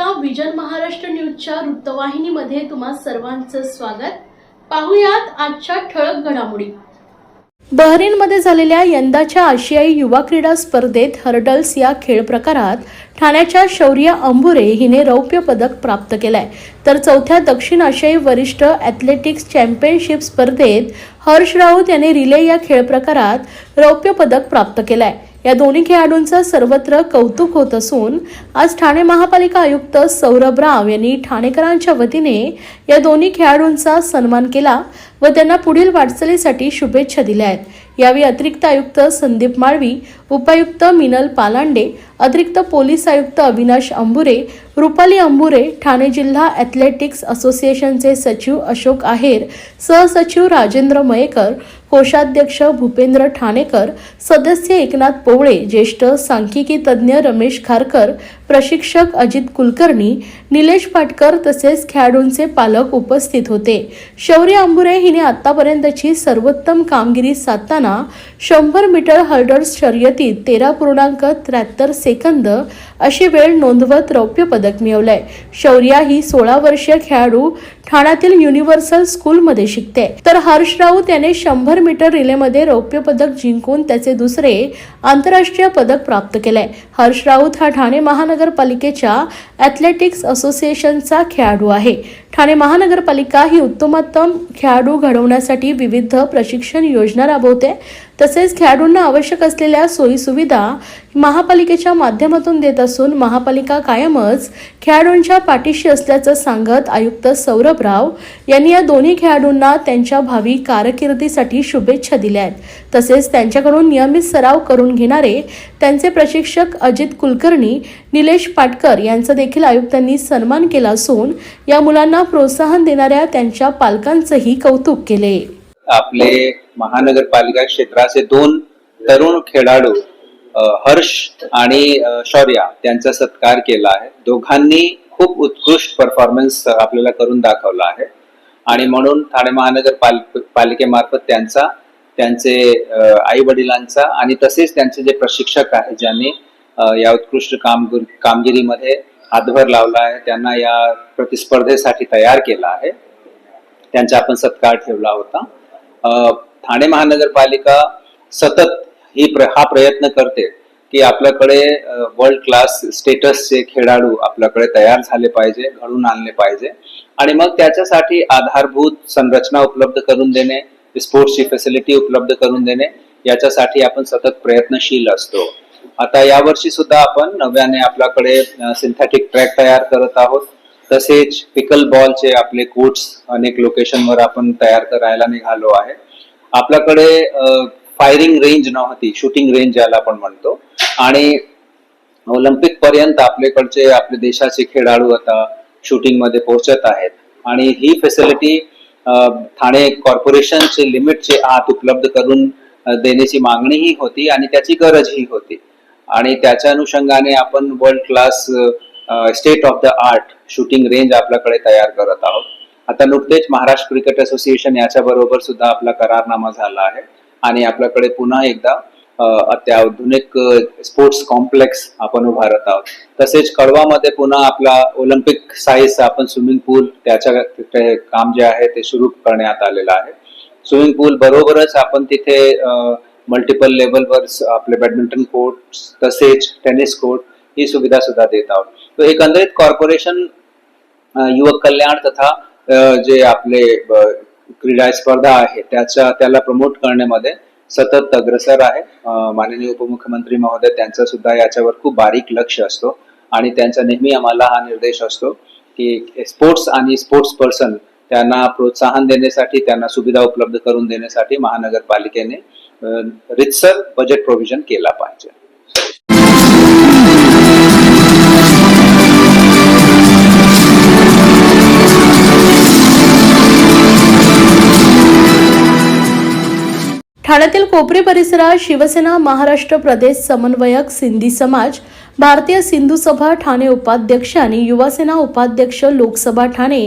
पाहता विजन महाराष्ट्र न्यूजच्या वृत्तवाहिनीमध्ये तुम्हा सर्वांचं स्वागत. पाहुयात आजच्या ठळक घडामोडी. बहरीनमध्ये झालेल्या यंदाच्या आशियाई युवा क्रीडा स्पर्धेत हर्डल्स या खेळ प्रकारात ठाण्याच्या शौर्या अंबुरे हिने रौप्य पदक प्राप्त केलंय. तर चौथ्या दक्षिण आशियाई वरिष्ठ ॲथलेटिक्स चॅम्पियनशिप स्पर्धेत हर्ष राऊत याने रिले या खेळ प्रकारात रौप्य पदक प्राप्त केलंय. या दोन्ही खेळाडूंचं सर्वत्र कौतुक होत असून आज ठाणे महापालिका आयुक्त सौरभ राव यांनी ठाणेकरांच्या वतीने या दोन्ही खेळाडूंचा सन्मान केला व त्यांना पुढील वाटचालीसाठी शुभेच्छा दिल्या आहेत. यावेळी अतिरिक्त आयुक्त संदीप माळवी उपायुक्त मिनल पालांडे अतिरिक्त पोलीस आयुक्त अविनाश अंबुरे रुपाली अंबुरे ठाणे जिल्हा ॲथलेटिक्स असोसिएशनचे सचिव अशोक आहेर सहसचिव राजेंद्र मयेकर कोषाध्यक्ष भूपेंद्र ठाणेकर सदस्य एकनाथ पोवळे ज्येष्ठ सांख्यिकी तज्ज्ञ रमेश खारकर प्रशिक्षक अजित कुलकर्णी निलेश पाटकर तसेच खेळाडूंचे पालक उपस्थित होते. शौर्य अंबुरे हिने आतापर्यंतची सर्वोत्तम कामगिरी साधताना शंभर मीटर हर्डर्स शर्यतीत तेरा पूर्णांक त्र्याहत्तर सेकंद अशी वेळ नोंदवत रौप्य पदक मिळवलंय. शौर्या ही सोळा वर्षीय खेळाडू ठाण्यातील युनिव्हर्सल स्कूलमध्ये शिकते. तर हर्ष राऊत याने शंभर मीटर रिलेमध्ये रौप्य पदक जिंकून त्याचे दुसरे आंतरराष्ट्रीय पदक प्राप्त केलंय. हर्ष राऊत हा ठाणे महानगरपालिकेच्या ॲथलेटिक्स असोसिएशनचा खेळाडू आहे. ठाणे महानगरपालिका ही उत्तमोत्तम खेळाडू घडवण्यासाठी विविध प्रशिक्षण योजना राबवते. तसेच खेळाडूंना आवश्यक असलेल्या सोयीसुविधा महापालिकेच्या माध्यमातून देत असून महापालिका कायमच खेळाडूंच्या पाठीशी असल्याचं सांगत आयुक्त सौरभ राव यांनी या दोन्ही खेळाडूंना त्यांच्या भावी कारकिर्दीसाठी शुभेच्छा दिल्या आहेत. तसेच त्यांच्याकडून नियमित सराव करून घेणारे त्यांचे प्रशिक्षक अजित कुलकर्णी निलेश पाटकर यांचा देखील आयुक्तांनी सन्मान केला असून या मुलांना प्रोत्साहन देणाऱ्या त्यांच्या पालकांचंही कौतुक केले. आपले महानगरपालिका क्षेत्राचे दोन तरुण खेळाडू हर्ष आणि शौर्या त्यांचा सत्कार केला आहे. दोघांनी खूप उत्कृष्ट परफॉर्मन्स आपल्याला करून दाखवला आहे. आणि म्हणून ठाणे महानगर पालिकेमार्फत त्यांचा त्यांचे आई वडिलांचा आणि तसेच त्यांचे जे प्रशिक्षक आहे ज्यांनी या उत्कृष्ट कामगिरी कामगिरीमध्ये हातभार लावला आहे त्यांना या प्रतिस्पर्धेसाठी तयार केला आहे. त्यांचा आपण सत्कार ठेवला होता. ठाणे महानगरपालिका सतत ही प्र, हा प्रयत्न करते की आपल्याकडे वर्ल्ड क्लास स्टेटसचे खेळाडू आपल्याकडे तयार झाले पाहिजे घडून आणले पाहिजे. आणि मग त्याच्यासाठी आधारभूत संरचना उपलब्ध करून देणे स्पोर्ट्सची फॅसिलिटी उपलब्ध करून देणे याच्यासाठी आपण सतत प्रयत्नशील असतो. आता यावर्षी सुद्धा आपण नव्याने आपल्याकडे सिंथेटिक ट्रॅक तयार करत आहोत. तसेच पिकल बॉलचे आपले कोट्स अनेक लोकेशनवर आपण तयार करायला निघालो आहे. आपल्याकडे फायरिंग रेंज नव्हती शूटिंग रेंज ज्याला आपण म्हणतो. आणि ऑलिम्पिक पर्यंत आपल्याकडचे आपल्या देशाचे खेळाडू आता शूटिंगमध्ये पोहोचत आहेत. आणि ही फॅसिलिटी ठाणे कॉर्पोरेशनचे लिमिटचे आत उपलब्ध करून देण्याची मागणीही होती आणि त्याची गरजही होती. आणि त्याच्या अनुषंगाने आपण world class state of the art shooting range आपल्याकडे तयार करत आहोत. आता नुकतेच महाराष्ट्र क्रिकेट असोसिएशन याच्या बरोबर सुद्धा आपला करारनामा झाला आहे. आणि आपल्याकडे पुन्हा एकदा अत्याधुनिक स्पोर्ट्स कॉम्प्लेक्स आपण उभारत आहोत. तसेच कळवामध्ये पुन्हा आपला ऑलिम्पिक साईजचा आपण स्विमिंग पूल त्याच्या तिथे काम जे आहे ते सुरू करण्यात आलेलं आहे. स्विमिंग पूल बरोबरच आपण तिथे मल्टिपल लेवलवर आपले बॅडमिंटन कोर्ट तसेच टेनिस कोर्ट ही सुविधा सुद्धा देत आहोत. तर एकंदरीत कॉर्पोरेशन युवक कल्याण तथा जे आपले क्रीडा स्पर्धा आहे त्याच्या त्याला प्रमोट करण्यामध्ये सतत अग्रसर आहे. माननीय उपमुख्यमंत्री महोदय त्यांचा सुद्धा याच्यावर खूप बारीक लक्ष असतो आणि त्यांचा नेहमी आम्हाला हा निर्देश असतो की स्पोर्ट्स आणि स्पोर्ट्स पर्सन त्यांना प्रोत्साहन देण्यासाठी त्यांना सुविधा उपलब्ध करून देण्यासाठी महानगरपालिकेने रितसर बजेट प्रोव्हिजन केला पाहिजे. ठाण्यातील कोपरी परिसरात शिवसेना महाराष्ट्र प्रदेश समन्वयक सिंधी समाज भारतीय सिंधू सभा ठाणे उपाध्यक्ष आणि युवासेना उपाध्यक्ष लोकसभा ठाणे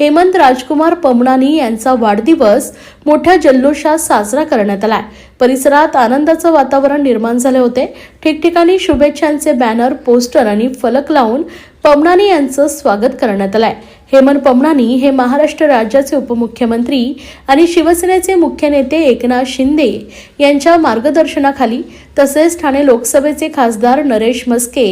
हेमंत राजकुमार पमणानी यांचा वाढदिवस मोठ्या जल्लोषात साजरा करण्यात आला परिसरात आनंदाचं वातावरण निर्माण झाले होते. ठिकठिकाणी शुभेच्छांचे बॅनर पोस्टर आणि फलक लावून पमनानी यांचं स्वागत करण्यात आलंय. हेमंत पमनानी हे महाराष्ट्र राज्याचे उपमुख्यमंत्री आणि शिवसेनेचे मुख्य नेते एकनाथ शिंदे यांच्या मार्गदर्शनाखाली तसेच ठाणे लोकसभेचे खासदार नरेश मस्के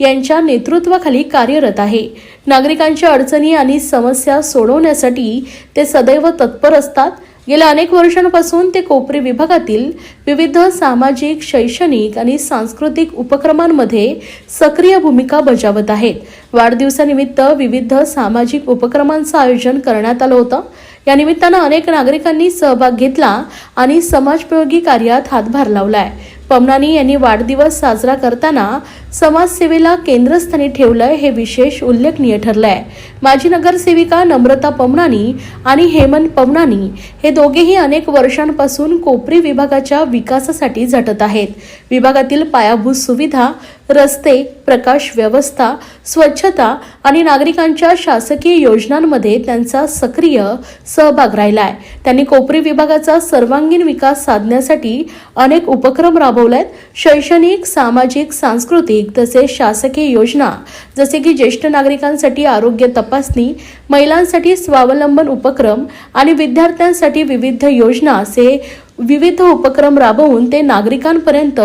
यांच्या नेतृत्वाखाली कार्यरत आहे. नागरिकांच्या अडचणी आणि समस्या सोडवण्यासाठी ते सदैव तत्पर असतात. गेल्या अनेक वर्षांपासून ते कोपरी विभागातील विविध सामाजिक शैक्षणिक आणि सांस्कृतिक उपक्रमांमध्ये सक्रिय भूमिका बजावत आहेत. वाढदिवसानिमित्त विविध सामाजिक उपक्रमांचं आयोजन करण्यात आलं होतं. या निमित्तानं अनेक नागरिकांनी सहभाग घेतला आणि समाजप्रयोगी कार्यात हातभार लावलाय. पमनानी यांनी वाढदिवस साजरा करताना समाजसेवेला केंद्रस्थानी ठेवलंय हे विशेष उल्लेखनीय ठरलंय. माजी नगरसेविका नम्रता पवनानी आणि हेमंत पवनानी हे दोघेही अनेक वर्षांपासून कोपरी विभागाच्या विकासासाठी झटत आहेत. विभागातील पायाभूत सुविधा रस्ते प्रकाश व्यवस्था स्वच्छता आणि नागरिकांच्या शासकीय योजनांमध्ये त्यांचा सक्रिय सहभाग राहिलाय. त्यांनी कोपरी विभागाचा सर्वांगीण विकास साधण्यासाठी अनेक उपक्रम राबवलेत. शैक्षणिक सामाजिक सांस्कृतिक तसेच शासकीय योजना जसे की ज्येष्ठ नागरिकांसाठी आरोग्य तपासणी महिलांसाठी स्वावलंबन उपक्रम आणि विद्यार्थ्यांसाठी विविध योजना असे विविध उपक्रम राबवून ते नागरिकांपर्यंत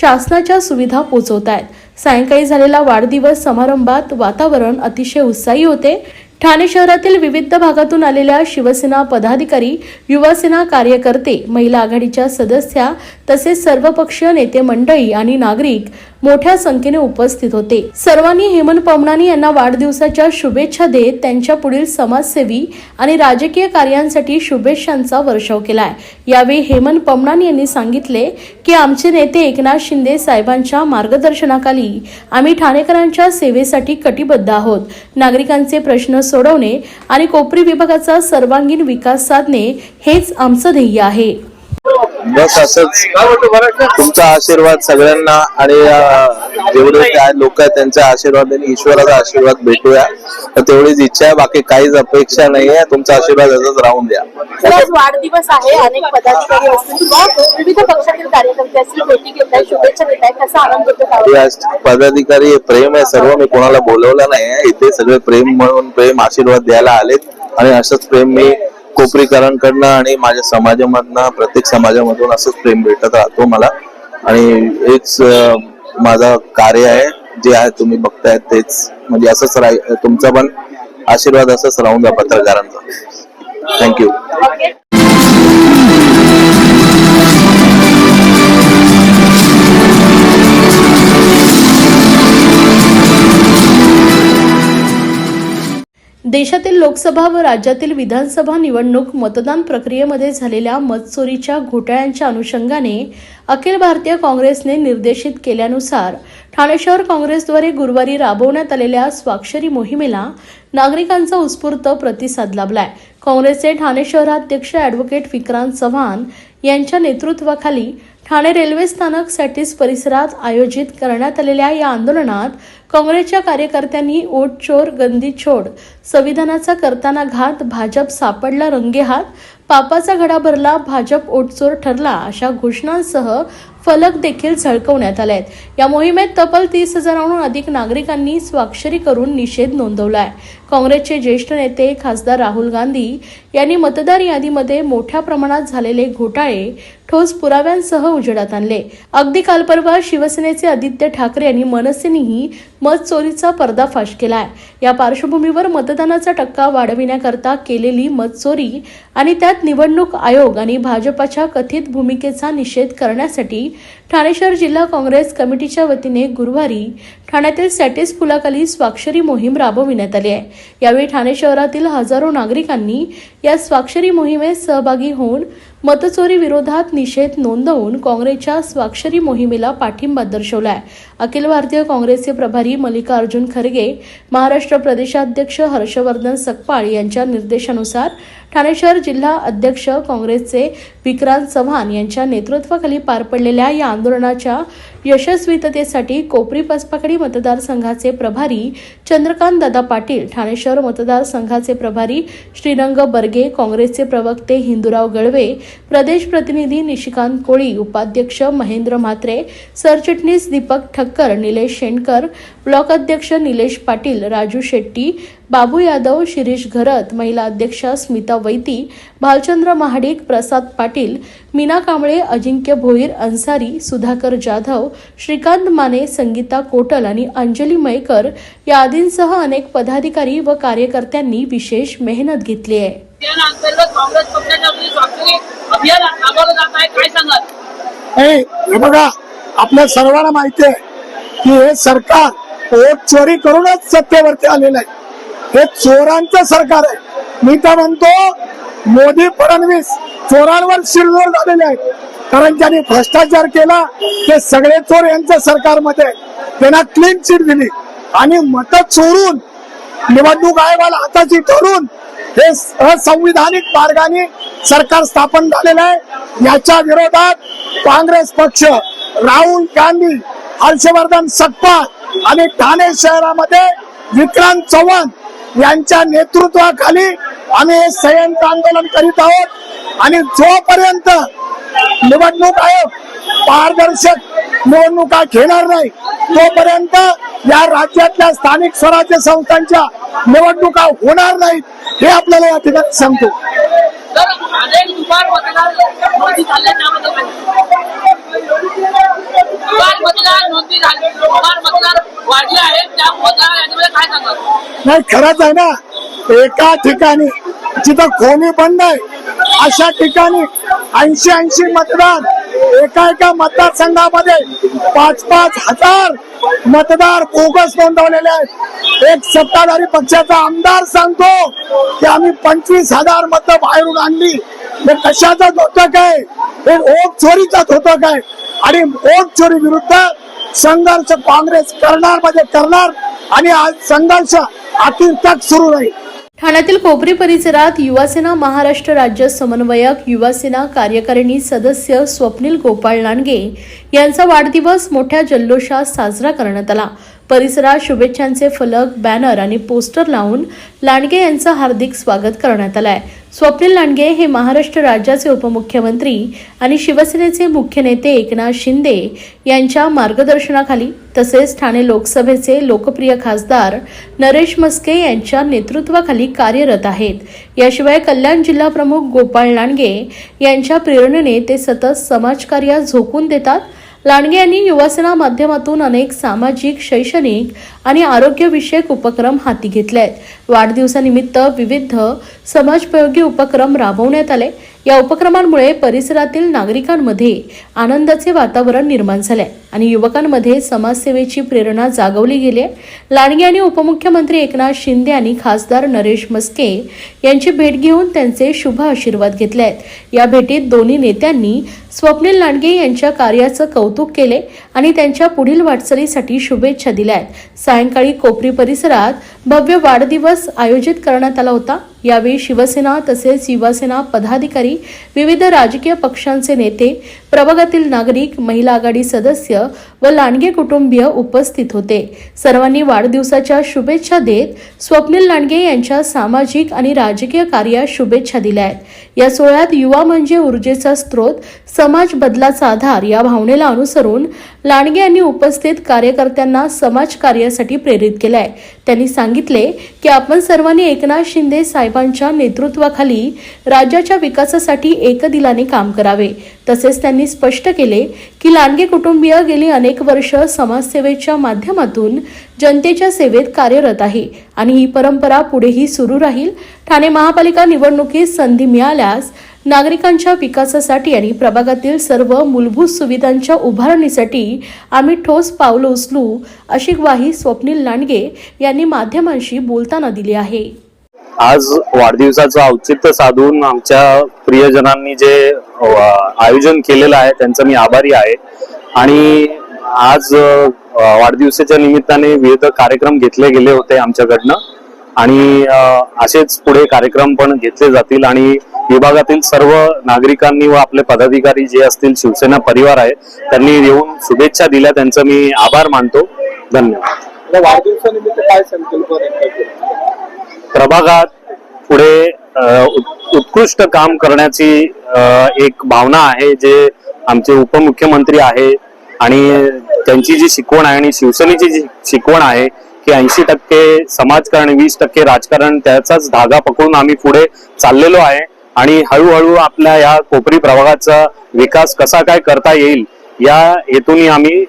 शासनाच्या सुविधा पोहोचवत आहेत सायंकाळी झालेला वाढदिवस समारंभात वातावरण अतिशय उत्साही होते. ठाणे शहरातील विविध भागातून आलेल्या शिवसेना पदाधिकारी युवासेना कार्यकर्ते महिला आघाडीच्या सदस्या तसेच सर्वपक्षीय नेते मंडळी आणि नागरिक मोठ्या संख्येने उपस्थित होते. सर्वांनी हेमंत पमनानी यांना वाढदिवसाच्या शुभेच्छा देत त्यांच्या पुढील समाजसेवी आणि राजकीय कार्यांसाठी शुभेच्छांचा वर्षाव केलाय. यावेळी हेमंत पमनानी यांनी सांगितले की आमचे नेते एकनाथ शिंदे साहेबांच्या मार्गदर्शनाखाली आम्ही ठाणेकरांच्या सेवेसाठी कटिबद्ध आहोत. नागरिकांचे प्रश्न सोडवणे आणि कोपरी विभागाचा सर्वांगीण विकास साधणे हेच आमचं ध्येय आहे. बस असंच. तुमचा आशीर्वाद सगळ्यांना आणि जेवढे काय लोक आहेत त्यांच्या आशीर्वादाने ईश्वराचा आशीर्वाद भेटूया. तर तेवढीच इच्छा आहे बाकी काहीच अपेक्षा नाहीये. तुमचा आशीर्वाद असंच राहून द्या. वाढदिवस आहे अनेक पदाधिकारी असतील विविध पक्षातील कार्यकर्ते असतील भेटी घेत आहेत शुभेच्छा देत आहेत कसा आनंद होतो त्यावर? आज पदाधिकारी प्रेम आहे सर्व मी कोणाला बोलवलं नाही इथे सगळे प्रेम म्हणून प्रेम आशीर्वाद द्यायला आलेत. आणि असंच प्रेम मी कोपरीकरांकडनं आणि माझ्या समाजामधनं प्रत्येक समाजामधून असंच प्रेम भेटत राहतो मला. आणि हेच माझं कार्य आहे. जे आहे तुम्ही बघताय तेच. म्हणजे असंच राही तुमचा पण आशीर्वाद असंच राहून द्या पत्रकारांचा. थँक्यू देशातील लोकसभा व राज्यातील विधानसभा निवडणूक मतदान प्रक्रियेमध्ये झालेल्या मतचोरीच्या घोटाळ्यांच्या अनुषंगाने अखिल भारतीय काँग्रेसने निर्देशित केल्यानुसार ठाणे शहर काँग्रेसद्वारे गुरुवारी राबवण्यात आलेल्या स्वाक्षरी मोहिमेला नागरिकांचा उत्स्फूर्त प्रतिसाद लाभलाय. काँग्रेसचे ठाणे शहराध्यक्ष ॲडव्होकेट विक्रांत चव्हाण यांच्या नेतृत्वाखाली ठाणे रेल्वे स्थानक सॅटिस परिसरात आयोजित करण्यात आलेल्या या आंदोलनात काँग्रेसच्या कार्यकर्त्यांनी ओट चोर गंदी छोड संविधानाचा करताना घात भाजप सापडला रंगेहात पापाचा घडा भरला भाजप ओटचोर ठरला अशा घोषणांसह फलक देखील झळकवण्यात आले आहेत. या मोहिमेत तब्बल तीस हजारांहून अधिक नागरिकांनी स्वाक्षरी करून निषेध नोंदवला आहे काँग्रेसचे ज्येष्ठ नेते खासदार राहुल गांधी यांनी मतदार यादीमध्ये मोठ्या प्रमाणात झालेले घोटाळे ठोस पुराव्यांसह उजेडात आणले. अगदी काल परवा शिवसेनेचे आदित्य ठाकरे यांनी मनसेनेही मत चोरीचा पर्दाफाश केलाय. या पार्श्वभूमीवर मतदानाचा टक्का वाढविण्याकरता केलेली मत चोरी आणि त्यात निवडणूक आयोग आणि भाजपाच्या कथित भूमिकेचा निषेध करण्यासाठी ठाणे शहर जिल्हा काँग्रेस कमिटीच्या वतीने गुरुवारी ठाण्यातील सॅटेस पुलाखाली स्वाक्षरी मोहीम राबविण्यात आली आहे. यावेळी ठाणे शहरातील हजारो नागरिकांनी या स्वाक्षरी मोहिमेत सहभागी होऊन मतचोरी विरोधात निषेध नोंदवून काँग्रेसच्या स्वाक्षरी मोहिमेला पाठिंबा दर्शवलाय. अखिल भारतीय काँग्रेसचे प्रभारी मल्लिकार्जुन खरगे महाराष्ट्र प्रदेशाध्यक्ष हर्षवर्धन सकपाळ यांच्या निर्देशानुसार ठाणे शहर जिल्हा अध्यक्ष काँग्रेसचे विक्रांत चव्हाण यांच्या नेतृत्वाखाली पार पडलेल्या या आंदोलनाच्या यशस्वीततेसाठी कोपरी पसपाकडी मतदारसंघाचे प्रभारी चंद्रकांत दादा पाटील ठाणे शहर मतदारसंघाचे प्रभारी श्रीरंग बर्गे काँग्रेसचे प्रवक्ते हिंदुराव गळवे प्रदेश प्रतिनिधी निशिकांत कोळी उपाध्यक्ष महेंद्र म्हात्रे सरचिटणीस दीपक ठक्कर निलेश शेणकर ब्लॉक अध्यक्ष निलेश पाटील राजू शेट्टी बाबू यादव शिरीष घरत महिला अध्यक्षा स्मिता वैती भालचंद्र महाडिक प्रसाद पाटील मीना कांबळे अजिंक्य भोईर अन्सारी सुधाकर जाधव श्रीकांत माने संगीता कोटल आणि अंजली मयकर या आदींसह अनेक पदाधिकारी व कार्यकर्त्यांनी विशेष मेहनत घेतली आहे. अभियान काँग्रेस पक्षाच्या स्वाक्षरी अभियान राबवलं जात आहे. काय सांगाल? हे बघा आपल्या सर्वांना माहिती आहे की हे सरकार वोट चोरी करूनच सत्तेवरती आलेलं आहे. हे चोरांचं सरकार आहे. मी तर म्हणतो मोदी फडणवीस चोरांवर शिरजोर झालेले आहेत. कारण ज्यांनी भ्रष्टाचार केला ते सगळे चोर यांच्या सरकारमध्ये त्यांना क्लीन चिट दिली. आणि मत चोरून निवडणूक आयोगाला हाताची ठरून हे असंविधानिक मार्गाने सरकार स्थापन झालेलं आहे. याच्या विरोधात काँग्रेस पक्ष राहुल गांधी हर्षवर्धन सकपाळ आणि ठाणे शहरामध्ये विक्रांत चव्हाण यांच्या नेतृत्वाखाली आम्ही हे संयंत्र आंदोलन करीत आहोत. आणि जोपर्यंत निवडणूक आयोग पारदर्शक निवडणुका घेणार नाही. तोपर्यंत या राज्यातल्या स्थानिक स्वराज्य संस्थांच्या निवडणुका होणार नाहीत हे आपल्याला या ठिकाणी सांगतो. नाही खरंच आहे ना एका ठिकाणी जिथं कोणी बंद आहे अशा ठिकाणी ऐंशी ऐंशी मतदार एका एका मतदारसंघामध्ये पाच पाच हजार मतदार बोगस नोंदवलेले आहेत. एक सत्ताधारी पक्षाचा आमदार सांगतो की आम्ही पंचवीस हजार मत बाहेरून आणली. हे कशाचं होतं काय? हे ओट चोरीचाच होतं काय? आणि ओट चोरी विरुद्ध संघर्ष काँग्रेस करणार म्हणजे करणार आणि आज संघर्ष अतितक सुरू राहील. ठाण्यातील कोपरी परिसरात युवासेना महाराष्ट्र राज्य समन्वयक युवासेना कार्यकारिणी सदस्य स्वप्नील गोपाळ लांडगे यांचा वाढदिवस मोठ्या जल्लोषात साजरा करण्यात आला. परिसरात शुभेच्छांचे फलक बॅनर आणि पोस्टर लावून लांडगे यांचं हार्दिक स्वागत करण्यात आलंय. स्वप्नील लांडगे हे महाराष्ट्र राज्याचे उपमुख्यमंत्री आणि शिवसेनेचे मुख्य नेते एकनाथ शिंदे यांच्या मार्गदर्शनाखाली तसेच ठाणे लोकसभेचे लोकप्रिय खासदार नरेश मस्के यांच्या नेतृत्वाखाली कार्यरत आहेत. याशिवाय कल्याण जिल्हा प्रमुख गोपाळ लांडगे यांच्या प्रेरणेने ते सतत समाजकार्यात झोकून देतात लांडगे यांनी युवासेना माध्यमातून अनेक सामाजिक शैक्षणिक आणि आरोग्यविषयक उपक्रम हाती घेतले आहेत वाढदिवसानिमित्त विविध समाजप्रयोगी उपक्रम राबवण्यात आले. या उपक्रमांमुळे परिसरातील नागरिकांमध्ये आनंदाचे वातावरण निर्माण झाले. आणि युवकांमध्ये समाजसेवेची प्रेरणा जागवली गेली आहे. लांडगे यांनी उपमुख्यमंत्री एकनाथ शिंदे आणि खासदार नरेश मस्के यांची भेट घेऊन त्यांचे शुभ आशीर्वाद घेतले आहेत या भेटीत दोन्ही नेत्यांनी स्वप्नील लांडगे यांच्या कार्याचं कौतुक केले आणि त्यांच्या पुढील वाटचालीसाठी शुभेच्छा दिल्या आहेत सायंकाळी कोपरी परिसरात भव्य वाढदिवस आयोजित करण्यात आला होता. यावेळी शिवसेना तसेच युवासेना पदाधिकारी विविध राजकीय पक्षांचे नेते प्रभागातील नागरिक महिला आघाडी सदस्य व लांडगे कुटुंबीय उपस्थित होते. सर्वांनी वाढदिवसाच्या शुभेच्छा देत स्वप्नील लांडगे यांच्या सामाजिक आणि राजकीय कार्यात शुभेच्छा दिल्या आहेत. या सोहळ्यात युवा म्हणजे ऊर्जेचा स्रोत समाज बदलाचा आधार या भावनेला अनुसरून लांडगे यांनी उपस्थित कार्यकर्त्यांना समाज कार्यासाठी प्रेरित केलंय. त्यांनी सांगितले की आपण सर्वांनी एकनाथ शिंदे साहेबांच्या नेतृत्वाखाली राज्याच्या विकासासाठी एकदिलाने काम करावे. तसेच त्यांनी स्पष्ट केले की लांडगे कुटुंबीय गेली अनेक वर्ष समाजसेवेच्या माध्यमातून जनतेच्या सेवेत कार्यरत आहे आणि ही परंपरा पुढेही सुरू राहील. ठाणे महापालिका निवडणुकीत संधी मिळाल्यास नागरिकांच्या विकासासाठी आणि प्रभागातील सर्व मूलभूत सुविधांच्या उभारणीसाठी आम्ही ठोस पावलं उचलू अशी ग्वाही स्वप्नील लांडगे यांनी माध्यमांशी बोलताना दिली आहे. आज वाढदिवसाचं औचित्य साधून आमच्या प्रियजनांनी जे आयोजन केलेलं आहे त्यांचं मी आभारी आहे. आणि आज वाढदिवसाच्या निमित्ताने विविध कार्यक्रम घेतले गेले होते आमच्याकडनं. आणि असेच पुढे कार्यक्रम पण घेतले जातील आणि विभागातील सर्व नागरिकांनी व आपले पदाधिकारी जे असतील शिवसेना परिवार आहे त्यांनी येऊन शुभेच्छा दिल्या. त्यांचं मी आभार मानतो. धन्यवाद. वाढदिवसानिमित्त काय संकल्प प्रभागात पुढे उत्कृष्ट काम करण्याची एक भावना आहे जे आमचे उपमुख्यमंत्री आहे आणि त्यांची जी शिकवण आहे आणि शिवसेनेची जी शिकवण आहे की ऐंशी टक्के समाजकारण वीस टक्के राजकारण त्याचाच धागा पकडून आम्ही पुढे चाललेलो आहे. आणि हळूहळू आपल्या या कोपरी प्रभागाचा विकास कसा काय करता येईल या हेतून आम्ही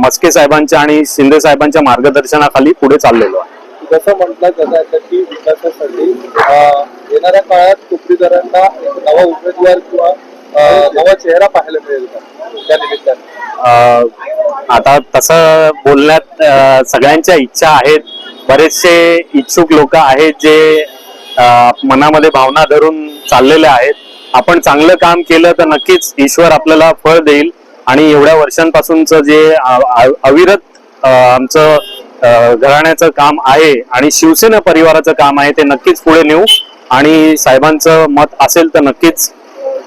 मस्के साहेबांच्या आणि शिंदे साहेबांच्या मार्गदर्शनाखाली पुढे चाललेलो आहे. जसं म्हटलं जात की विकासासाठी येणाऱ्या काळात कोपरीकरांना नवा उमेदवार किंवा नवा चेहरा पाहायला मिळेल का? त्या निमित्ताने. आता तसं बोलण्यात सगळ्यांच्या इच्छा आहेत. बरेचसे इच्छुक लोक आहेत जे मनामध्ये भावना धरून चाललेले आहेत. आपण चांगलं काम केलं तर नक्कीच ईश्वर आपल्याला फळ देईल. आणि एवढ्या वर्षांपासूनचं जे अविरत आमचं घराण्याचं काम आहे आणि शिवसेना परिवाराचं काम आहे ते नक्कीच पुढे नेऊ. आणि साहेबांचं मत असेल तर नक्कीच